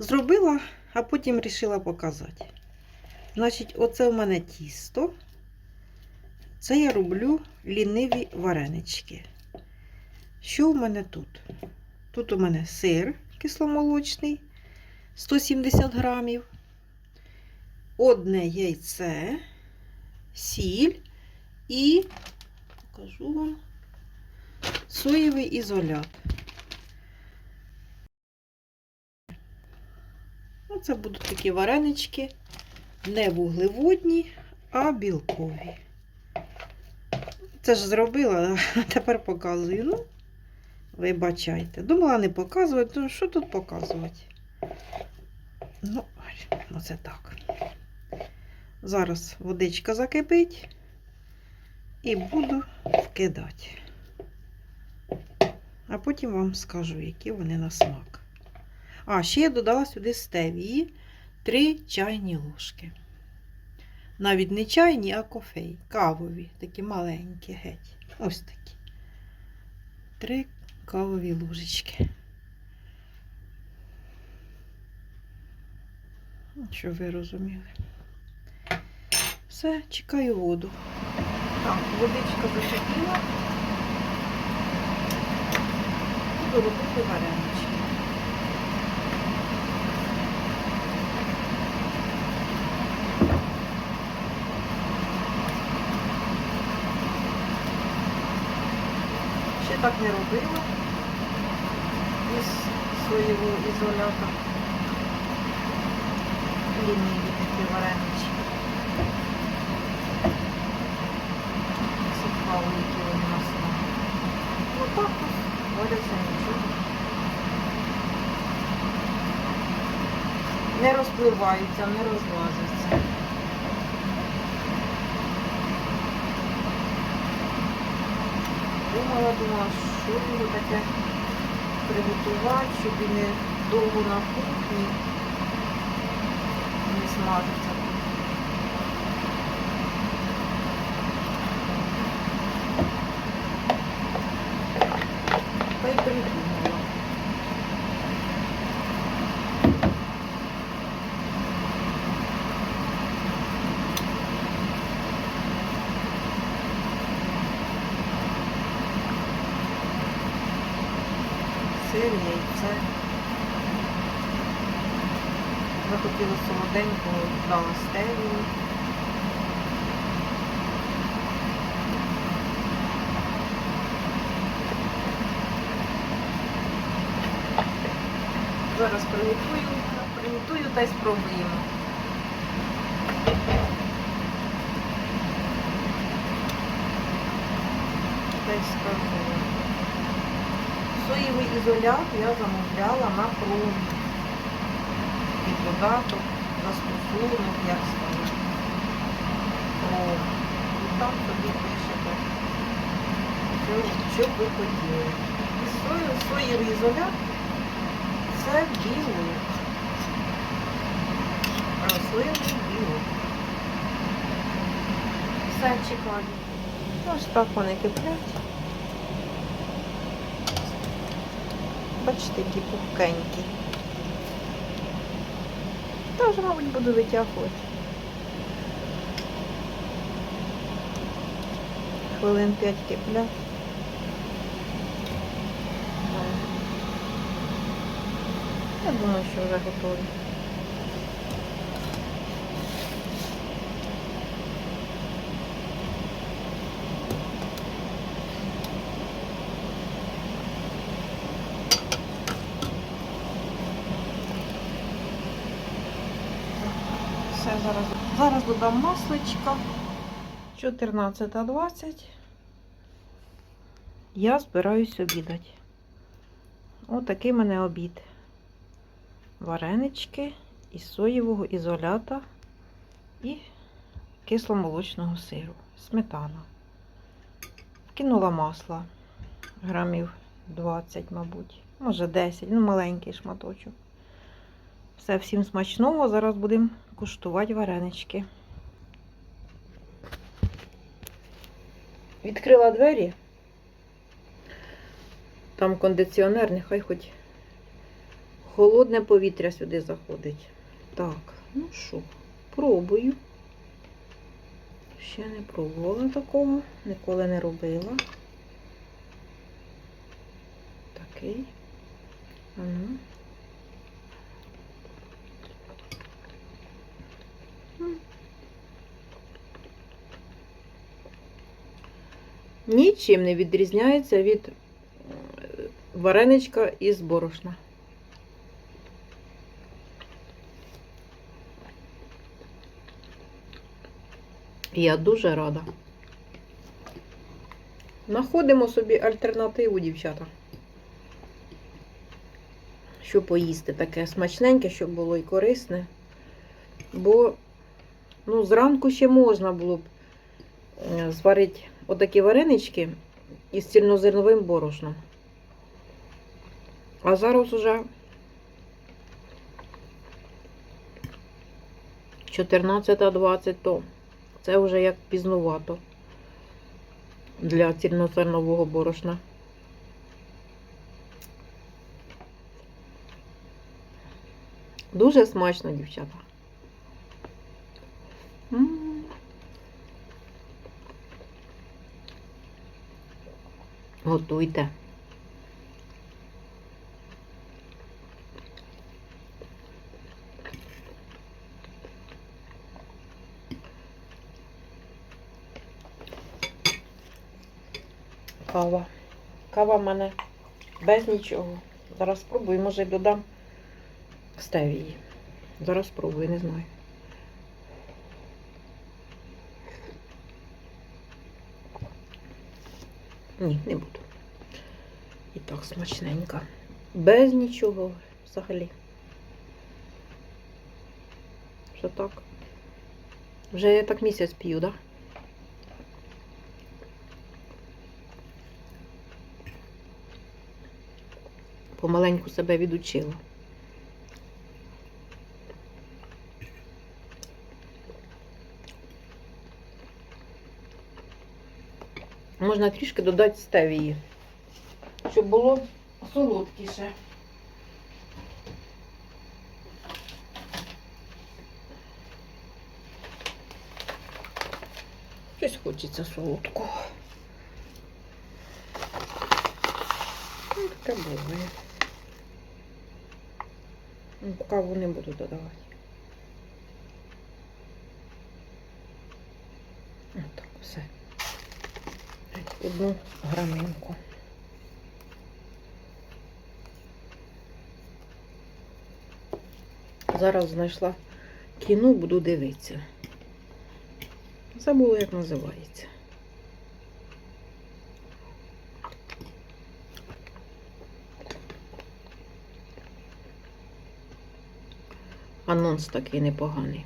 Зробила, а потім вирішила показати. Значить, оце у мене тісто. Це я роблю ліниві варенички. Що у мене тут? Тут у мене сир кисломолочний 170 грамів, одне яйце, сіль і покажу вам соєвий ізолят. Оце будуть такі варенички, не вуглеводні, а білкові. Це ж зробила, а тепер показую. Ну, вибачайте. Думала не показувати, то що тут показувати? Ну, оце так. Зараз водичка закипить і буду вкидати. А потім вам скажу, які вони на смак. А, ще я додала сюди стевії 3 чайні ложки. Навіть не чайні, а кофей. Кавові, такі маленькі геть. Ось такі. Три кавові ложечки. Щоб ви розуміли. Все, чекаю воду. Так, водичка закипіла. Буду робити варенички. Ще так не робила із свого ізолята. Ліниві такі варенички. Цікаво, які вони на смак. Отак ось валяться нічого. Не розпливаються, не розлазяться. Думала, думала, що його таке приготувати, щоб він не довго на кухні не смажиться. Та й придумала. Сир, яйце. Захотіла солоденького, дала стевію. Зараз приготую, приготую та й спробуємо. Та й спробуємо. Соєвий ізолят я замовляла на промі. Під додаток, застосунок, як сказати. Пром. І там собі пишете, що, що ви хотіли. І соєвий ізолят це білок. Рослинний білок. Все чекаю. Ось так вони киплять. Бачите, які пухкенькі. Теж, мабуть, буду витягувати. Хвилин 5 кипля. Я думаю, що вже готові. Все, зараз, зараз додам масличка. 14.20. Я збираюсь обідати. Отакий мене обід. Варенички із соєвого ізолята і кисломолочного сиру. Сметана. Вкинула масла грамів 20, мабуть. Може 10, ну маленький шматочок. Все, всім смачного. Зараз будемо куштувати варенички. Відкрила двері. Там кондиціонер, нехай хоч Холодне повітря сюди заходить. Так, ну що, пробую. Ще не пробувала такого, ніколи не робила. Такий. А ну. М. Нічим не відрізняється від е, вареничка із борошна. Я дуже рада. Находимо собі альтернативу, дівчата. Що поїсти таке смачненьке, щоб було і корисне. Бо ну, зранку ще можна було б е, зварити отакі варенички із цільнозерновим борошном. А зараз уже 14.20, то це вже як пізнувато для цільнозернового борошна. Дуже смачно, дівчата. Готуйте. Кава. Кава в мене без нічого. Зараз спробую, може додам стевії. Зараз спробую, не знаю. Ні, не буду. І так смачненько. Без нічого взагалі. Що так? Вже я так місяць п'ю, так? Да? Помаленьку себе відучила. Можна трішки додати стевії, щоб було солодкіше. Щось хочеться солодкого. Ну, таке буває. Ну, Каву не буду додавати. Отак, все. Одну граминку. Зараз знайшла кіно, буду дивитися. Забула, як називається. Анонс такий непоганий.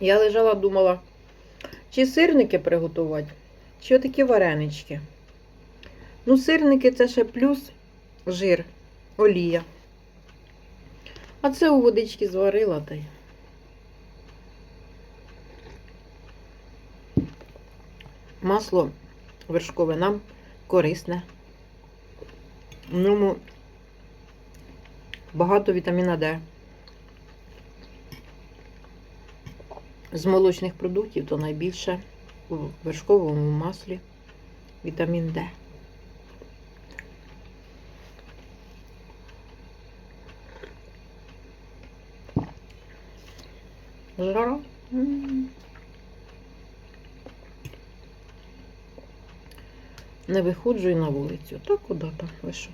Я лежала, думала, чи сирники приготувати, чи отакі варенички. Ну, сирники це ще плюс жир, олія. А це у водички зварила та й. Масло вершкове нам корисне. В ньому багато вітаміна Д. З молочних продуктів то найбільше у вершковому маслі вітамін Д. Жара. Не виходжу і на вулицю. Так куди там? Ви що?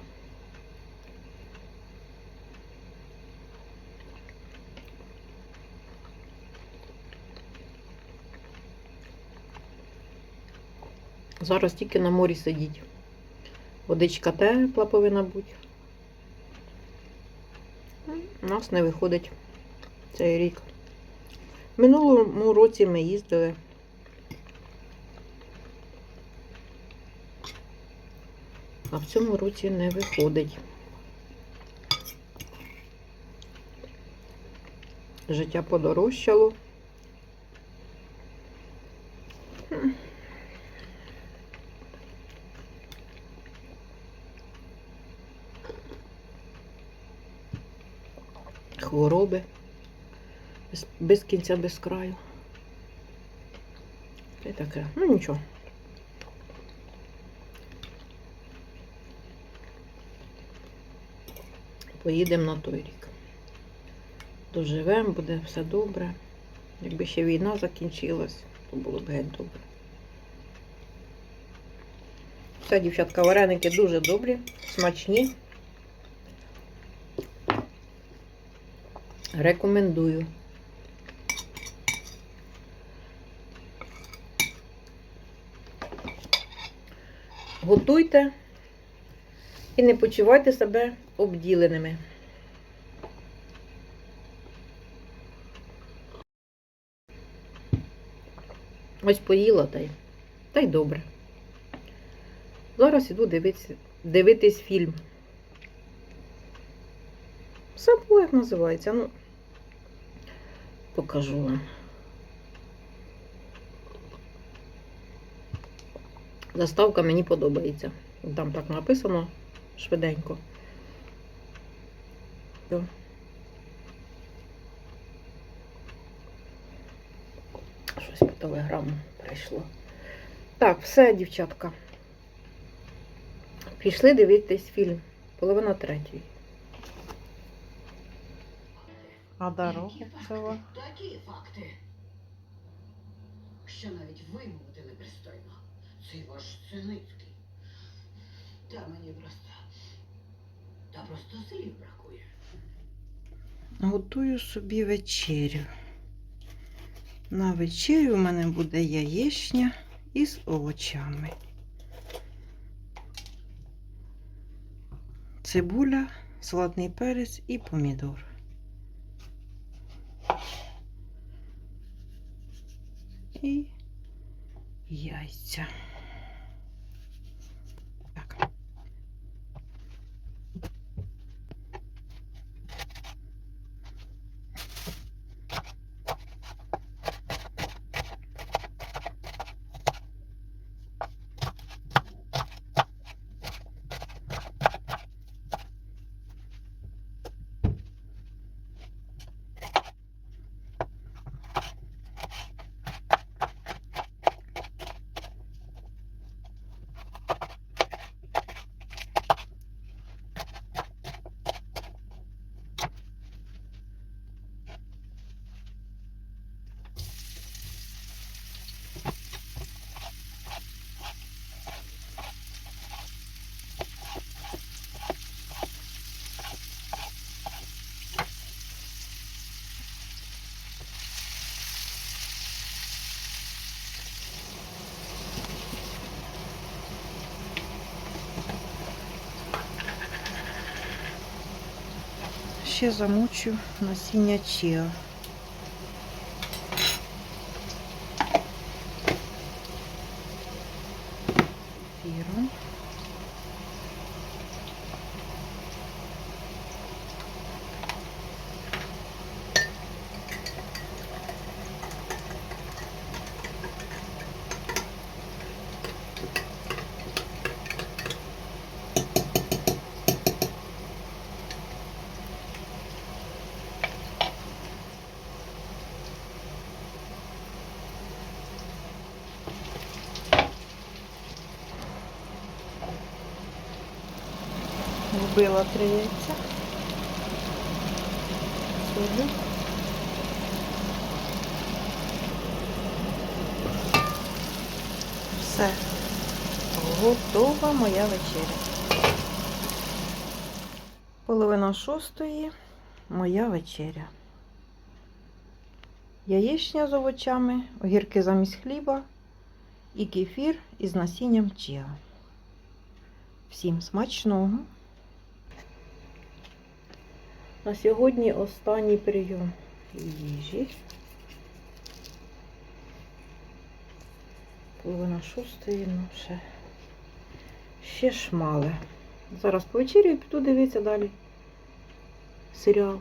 Зараз тільки на морі сидіть. Водичка тепла повинна бути. У нас не виходить цей рік. Минулому році ми їздили. А в цьому році не виходить. Життя подорожчало. Хвороби. Без, без кінця, без краю. Й таке. Ну нічого. Поїдемо на той рік. Доживемо, буде все добре. Якби ще війна закінчилась, то було б геть добре. Все, дівчатка, вареники дуже добрі, смачні. Рекомендую. Готуйте і не почувайте себе обділеними. Ось поїла та й, та й добре. Зараз іду дивитися, дивитись фільм. Як називається. Ну, покажу вам. Заставка мені подобається. Там так написано швиденько. Щось по телеграму прийшло. Так, все, дівчатка. Пішли дивитись фільм. Половина третьої. А дорога цього. Такі факти. Що навіть вимовити непристойно. Цей ваш Синицький. Та мені просто. Та просто слів бракує. Готую собі вечерю. На вечерю в мене буде яєчня із овочами. Цибуля, салатний перець і помідор. І яйця. Так. Замучу насіння чіа. Вбила три. Солю. Все. Готова моя вечеря. Половина шостої моя вечеря. Яєчня з овочами, огірки замість хліба і кефір із насінням чіа. Всім смачного! На сьогодні останній прийом їжі. Половина шостої, ну ще, ще шмале. Зараз повечерю піду дивитися далі серіал.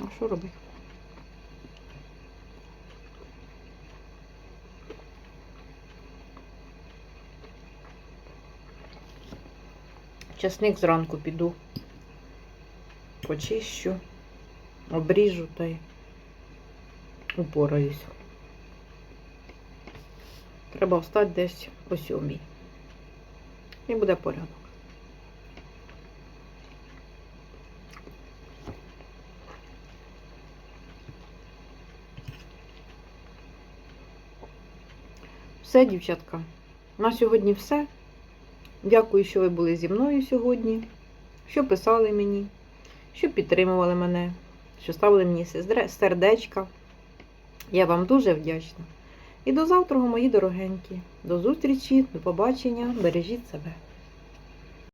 А що робити? Часник зранку піду. Почищу, обріжу та й упораюсь. Треба встати десь о сьомій. І буде порядок. Все, дівчатка. На сьогодні все. Дякую, що ви були зі мною сьогодні, що писали мені, що підтримували мене, що ставили мені сердечка. Я вам дуже вдячна. І до завтра, мої дорогенькі. До зустрічі, до побачення. Бережіть себе.